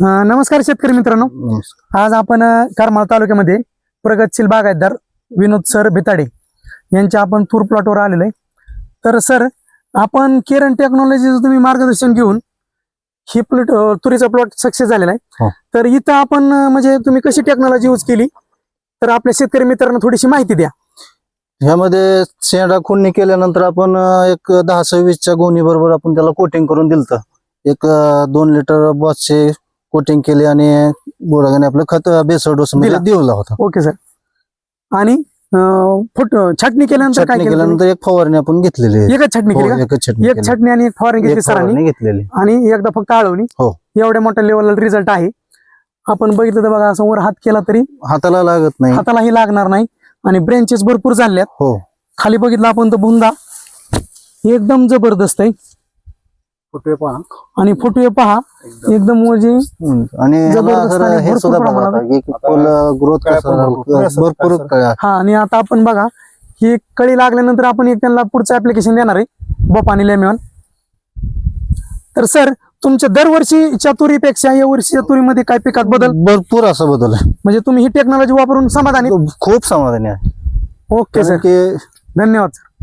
नमस्कार शेतकरी मित्रांनो. आज आपण करमाळ तालुक्यामध्ये प्रगतशील बागायतदार विनोद सर भिताडे यांच्या आपण तूर प्लॉटवर आलेलो आहे. तर सर आपण केरन टेक्नॉलॉजीचं तुम्ही मार्गदर्शन घेऊन ही प्लॉट तुरीचा प्लॉट सक्सेस झालेला हो. आहे तर इथं आपण म्हणजे तुम्ही कशी टेक्नॉलॉजी यूज केली? तर आपल्या शेतकरी मित्रांना थोडीशी माहिती द्या. ह्यामध्ये शेंडा खुडणी केल्यानंतर आपण एक दहा सव्वीसच्या गोणी बरोबर आपण त्याला कोटिंग करून दिलत. एक दोन लिटर बॉसचे कोटिंग केले आणि गोडागाने आपलं खत बेसळ डोस दिला. दिवला होता. Okay sir. आणि अं, फुट छाटणी केल्यानंतर काय छटणी केलं केल्यानंतर एक फवारणी आपण घेतलेली आहे. एकच छटणी केली हो, एकच छटणी एक केली. छटणी आणि एक फवारणी घेतली एक सरांनी. फवारणी घेतलेली. आणि एकदा फक्त आळवणी. हो. एवढ्या मोठ्या लेवलला रिझल्ट आहे. आपण बघितलं तर बघा असं वर हात केला तरी हाताला लागत नाही. हातालाही लागणार नाही. आणि ब्रेंचेस भरपूर झाल्यात. हो. खाली बघितलं आपण तर बुंदा. एकदम जबरदस्त आहे. आणि फुटवे पहा एकदम. म्हणजे. आणि जबरदस्त हे भरपूर सुद्धा बघा प्रमाणात. आता, की फुल ग्रोथ कळ्या कसं पण राहतं. भरपूर. भरपूर कळ्या. हा आणि आता आपण बघा ही कळी लागल्यानंतर आपण एक त्यांना पुढचं ऍप्लिकेशन देणार आहे. बॉप आणि लेमॅन. तर सर तुमच्या दरवर्षीच्या तुरीपेक्षा या वर्षीच्या तुरीमध्ये काय पिकात बदल? भरपूर असा बदल आहे. म्हणजे तुम्ही ही टेक्नॉलॉजी वापरून समाधानी? खूप समाधानी आहे. ओके कारण सर. की धन्यवाद सर.